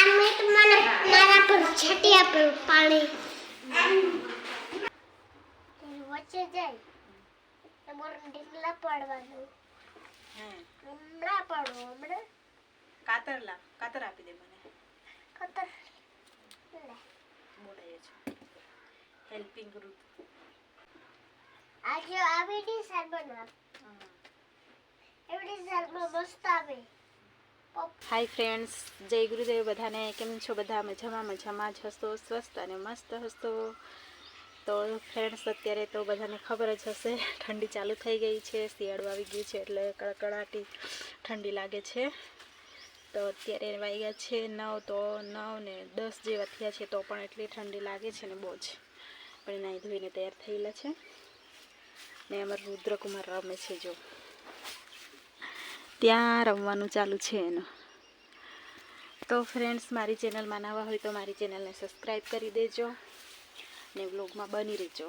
આ મને મારા પર પાણી. વચ્ચે જાય તમારે ઢીકલા પાડવાનું. હે હમણાં પાડો હમણાં. કાતર લાવ કાતર આપી દે મને. કાતર લે. બોલાય છે. હેલ્પિંગ રૂટ આજે આવી ડિઝાઇન બનાવ એવી ડિઝાઇનમાં મસ્ત આવે. હાય ફ્રેન્ડ્સ જય ગુરુદેવ બધાને કેમ છો? બધા મજામાં મજામાં જ હસતો સ્વસ્થ અને મસ્ત હસતો તો ફ્રેન્ડ્સ અત્યારે તો બધાને ખબર જ હશે, ઠંડી ચાલુ થઈ ગઈ છે. શિયાળું આવી ગયું છે એટલે કડકડાટી ઠંડી લાગે છે. તો અત્યારે વાગ્યા છે નવ, તો નવ ને દસ જેવા થયા છે, તો પણ એટલી ઠંડી લાગે છે ને બહુ જ. પણ નાહી ધોઈને તૈયાર થયેલા છે. ને અમારું રુદ્રકુમાર રમે છે, જો. ત્યાં રમવાનું ચાલુ છે એનું. તો ફ્રેન્ડ્સ મારી ચેનલમાં નવા હોય તો મારી ચેનલને સબસ્ક્રાઈબ કરી દેજો ને વ્લોગમાં બની રહેજો.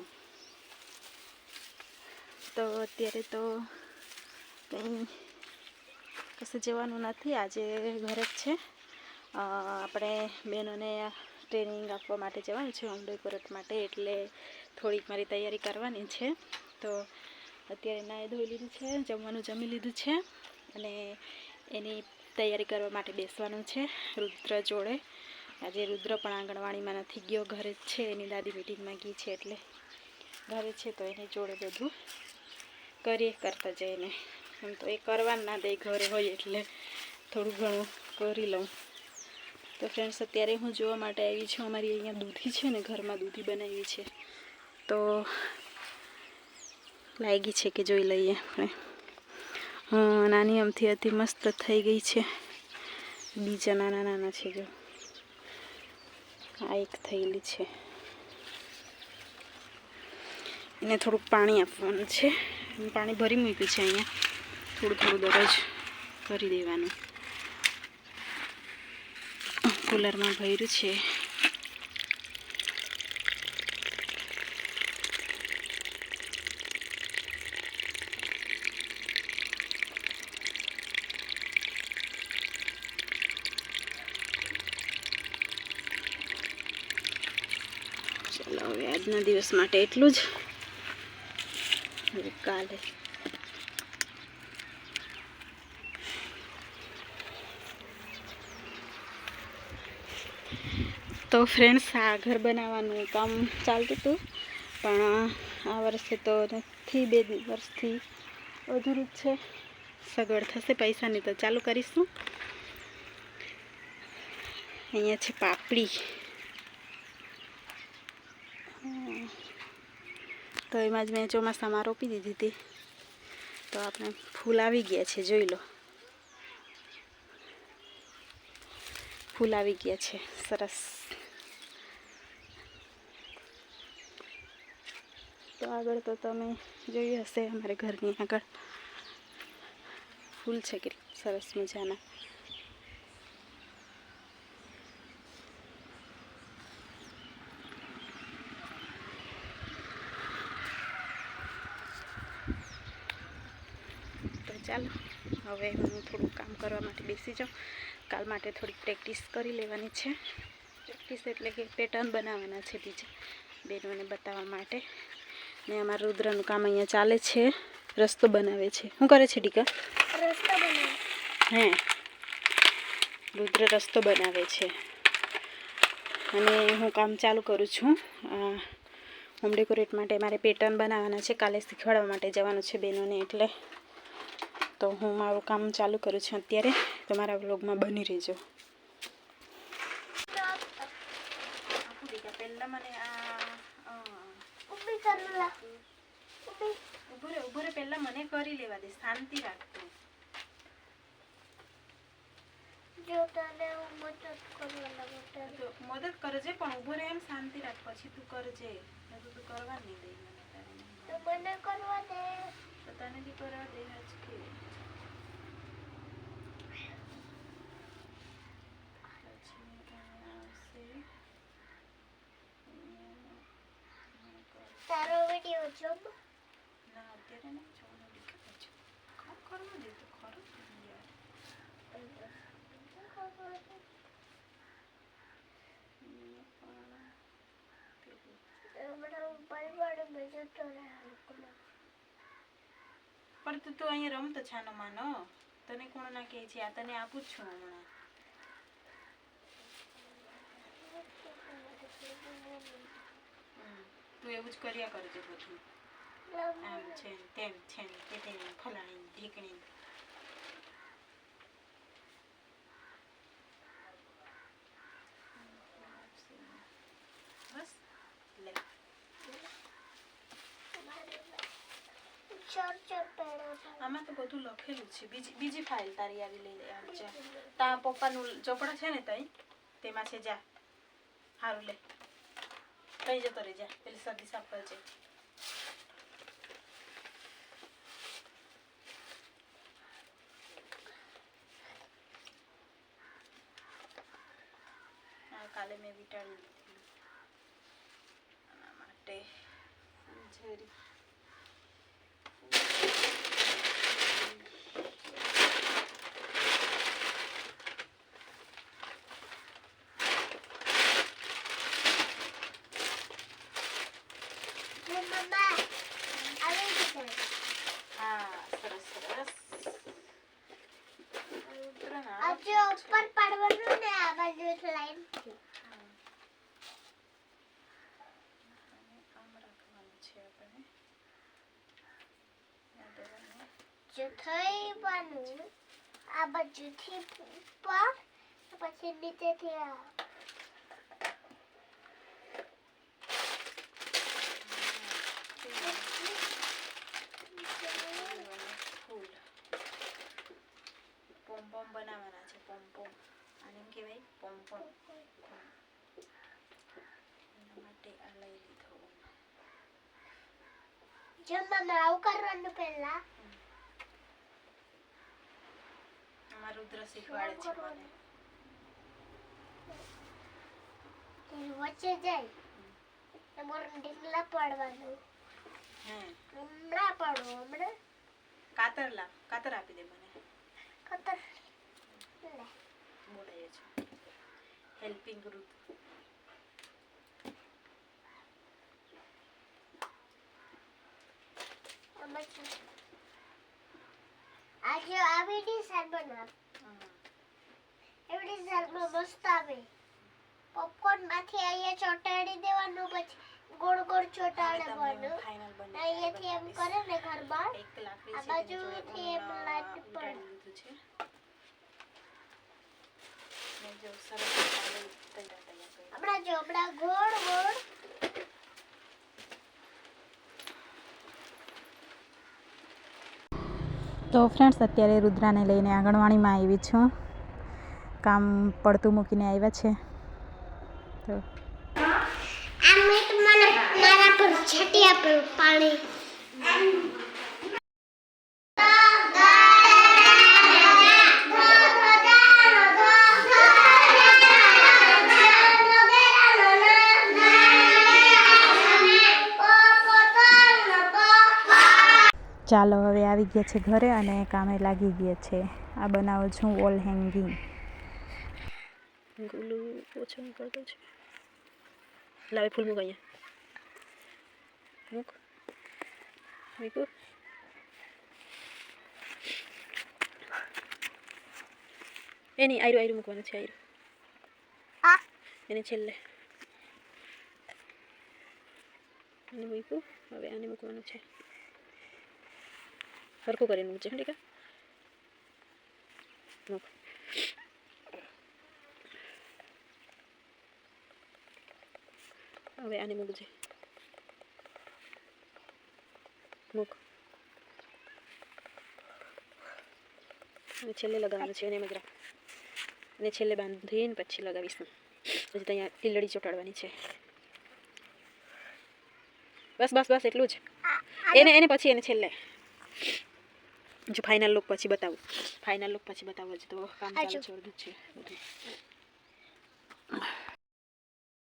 તો અત્યારે તો કંઈ કશે જવાનું નથી. આજે ઘરે જ છે. આપણે બહેનોને ટ્રેનિંગ આપવા માટે જવાનું છે હોમ ડેકોરેટ માટે, એટલે થોડીક મારી તૈયારી કરવાની છે. તો અત્યારે નાહી ધોઈ લીધું છે, જમવાનું જમી લીધું છે. અને એની તૈયારી કરવા માટે બેસવાનું છે રુદ્ર જોડે. આજે રુદ્ર પણ આંગણવાડીમાં નથી ગયો, ઘરે જ છે, એની દાદી મિટિંગમાં ગઈ છે એટલે ઘરે છે તો એની જોડે બધું કરીએ કરતા જઈને. એમ તો એ કરવાનું ના દે ઘરે હોય એટલે થોડું ઘણું કરી લઉં. તો ફ્રેન્ડ્સ અત્યારે હું જોવા માટે આવી છું. અમારી અહીંયા દૂધી છે ને, ઘરમાં દૂધી બનાવી છે. તો લાગી છે કે જોઈ લઈએ આપણે. નાની અમથી અતિ મસ્ત થઈ ગઈ છે. બીજા નાના નાના છે જો. આ એક થયેલી છે. એને થોડુંક પાણી આપવાનું છે. પાણી ભરી મૂક્યું છે અહીંયા. થોડું થોડું દરરોજ ભરી દેવાનું. કુલરમાં ભર્યું છે. ચાલો, હવે આજના દિવસ માટે એટલું જ. કાલે. તો ફ્રેન્ડ્સ આ ઘર બનાવવાનું કામ ચાલતું હતું, પણ આ વર્ષે તો નથી, બે વર્ષથી અધૂરું જ છે. સગવડ થશે પૈસાની તો ચાલુ કરીશું. અહીંયા છે પાપડી. તો એમાં જ મેં ચોમાસામાં રોપી દીધી હતી. તો આપણે ફૂલ આવી ગયા છે, જોઈ લો. ફૂલ આવી ગયા છે, સરસ. તો આગળ તો તમે જોયું હશે અમારે ઘરની આગળ. ફૂલ છે કેટલા સરસ મજાના તો ચાલો હવે હું થોડુંક કામ કરવા માટે બેસી જાઉં. કાલ માટે થોડીક પ્રેક્ટિસ કરી લેવાની છે. પ્રેક્ટિસ એટલે કે પેટર્ન બનાવવાના છે બીજા બહેનોને બતાવવા માટે. ને અમારા રુદ્રનું કામ અહીંયા ચાલે છે. રસ્તો બનાવે છે. શું કરે છે ટીકા રસ્તો બનાવ. હે. રુદ્ર રસ્તો બનાવે છે. અને હું કામ ચાલુ કરું છું. હોમ ડેકોરેટ માટે મારે પેટર્ન બનાવવાના છે. કાલે શીખવાડવા માટે જવાનું છે બહેનોને એટલે. તો હું મારું કામ ચાલુ કરું છું અત્યારે. તમારા વ્લોગમાં બની રહેજો. પહેલાં મને આ ઊભી કરેલા ઊભી ઊભો રે ઊભો પહેલાં મને કરી લેવા દે શાંતિ રાખતું જો તને હું મદદ કરવા તો મદદ કરજે પણ ઊભો રહે એમ શાંતિ રાખ પછી તું કરજે તો તું કરવા નહીં દે મને તો મને કરવા દે पता नहीं पर देह के लक्ष्मी के नाम से તારો વિડિયો જોબ ના અત્યારે નહીં જોવાનું દીકરા છે કામ કરવા દે તો ખરું યાર બરાબર બરાબર બજેટ તો રહ્યા પણ તું તો અહીંયા રમતો છાનો માનો. તને કોણ ના કહે છે? આ તને આપું જ છું હમણાં. હમ. તું એવું જ કર્યા કરજે બધું. આમ છે તેમ છે તે તેને ફલાણી ઢીકણી ને. બસ લે ચોર ચોર પહેરો છે. આમાં તો બધું લખેલું છે બીજી બીજી ફાઇલ તારી આવી લઈ લે આવી જા તા પપ્પાનું ચોપડા છે ને તઈ તેમાં છે જા સારું લે કઈ જતો રે જા પેલી સર્દી સાફ કરજે આ કાલે મેં વિટાડી લીધી આના માટે ફૂલઝરી જો મમ્મા આવી ગઈ છે. હા સરસ સરસ રુદ્રના આ જો ઉપર પાડવાનું ને આ બાજુ પછી નીચેથી આ ફૂલ પોમ પોમ બનાવવાના છે પોમ પોમ આને એમ કહેવાય પોમ પોમ એના માટે આ લઈ લીધો જો મમ્મા આવું કરવાનું પહેલા આમાં રુદ્ર શીખવાડે છે મને વચ્ચે જાય તમારે ઢીંગલા પાડવાનું હમણાં પાડો હમણાં કાતર લાવ કાતર આપી દે મને કાતર લે બોલાય છે હેલ્પિંગ રુદ્ર આમાં છે. આજે આવી ડિઝાઇન બનાવ એવડી એવી ડિઝાઇનમાં મસ્ત આવે. પોપકોર્નમાંથી અહીંયા ચોટાડી દેવાનું પછી ગોળ ગોળ હું final અહીંયાથી એમ કરે ને ઘરમાં આ બાજુથી એમ અ, પડે. હમણાં જો હમણાં ગોળ ગોળ તો ફ્રેન્ડ્સ અત્યારે રુદ્રાને લઈને આંગણવાડીમાં આવી છું. કામ પડતું મૂકીને આવ્યા છે. તો આ પાણી. ચાલો હવે આવી ગયા છે ઘરે અને કામે લાગી ગયા છે. આ બનાવું છું વોલ હેંગિંગ ગુલું ઓછો નીકળતો છે. લાવે ફૂલ મૂક અહીંયા. મૂક. મૂકું. એની આયરું આયરું મૂકવાનું છે આયરું. આ. એને છેલ્લે. આને મૂક્યું હવે આને મૂકવાનું છે. સરખું કરીને મૂકજે મૂક હવે આને મૂકજે મૂક અને છેલ્લે લગાવવાનું છે એને જ અને છેલ્લે બાંધીને પછી લગાવીશું પછી ત્યાં ટીલડી ચોટાડવાની છે બસ બસ બસ એટલું જ એને એને પછી એને છેલ્લે જો ફાઇનલ લુક પછી બતાવું. ફાઇનલ લુક પછી બતાવું હજી તો કામ ચાલુ છે છે. બધું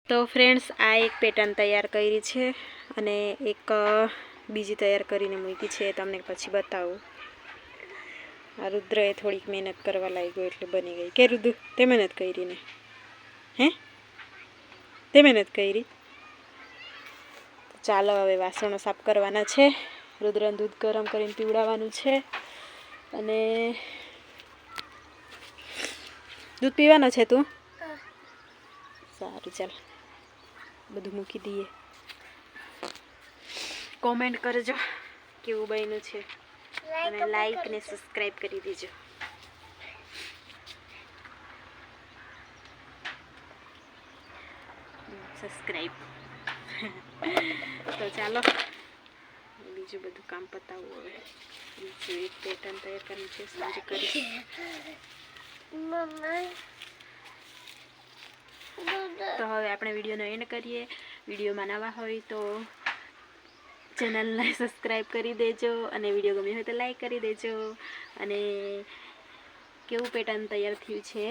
તો ફ્રેન્ડ્સ આ એક પેટર્ન તૈયાર કરી છે અને એક બીજી તૈયાર કરીને મૂકી છે તમને પછી બતાવું. આ રુદ્રએ થોડીક મહેનત કરવા લાગ્યો એટલે બની ગઈ. કે રુદ્ર તે મહેનત કરી ને. હે? તે મહેનત કરી. ચાલો હવે વાસણો સાફ કરવાના છે. રુદ્રન દૂધ ગરમ કરીને પીવડાવવાનું છે. અને દૂધ પીવાનો છે તું? સારું ચાલ. બધું મૂકી દઈએ. કોમેન્ટ કરજો કેવું બન્યું છે. અને લાઈક ને સબસ્ક્રાઈબ કરી દેજો. સબસ્ક્રાઈબ તો ચાલો. બીજું બધું કામ પતાવવું હવે. બીજું એક પેટર્ન તૈયાર કરવું છે સાંજે કરીશ. તો હવે આપણે વિડીયોનો એન્ડ કરીએ. વિડીયોમાં નવા હોય તો ચેનલને સબસ્ક્રાઈબ કરી દેજો અને વીડિયો ગમ્યો હોય તો લાઈક કરી દેજો. અને કેવું પેટર્ન તૈયાર થયું છે?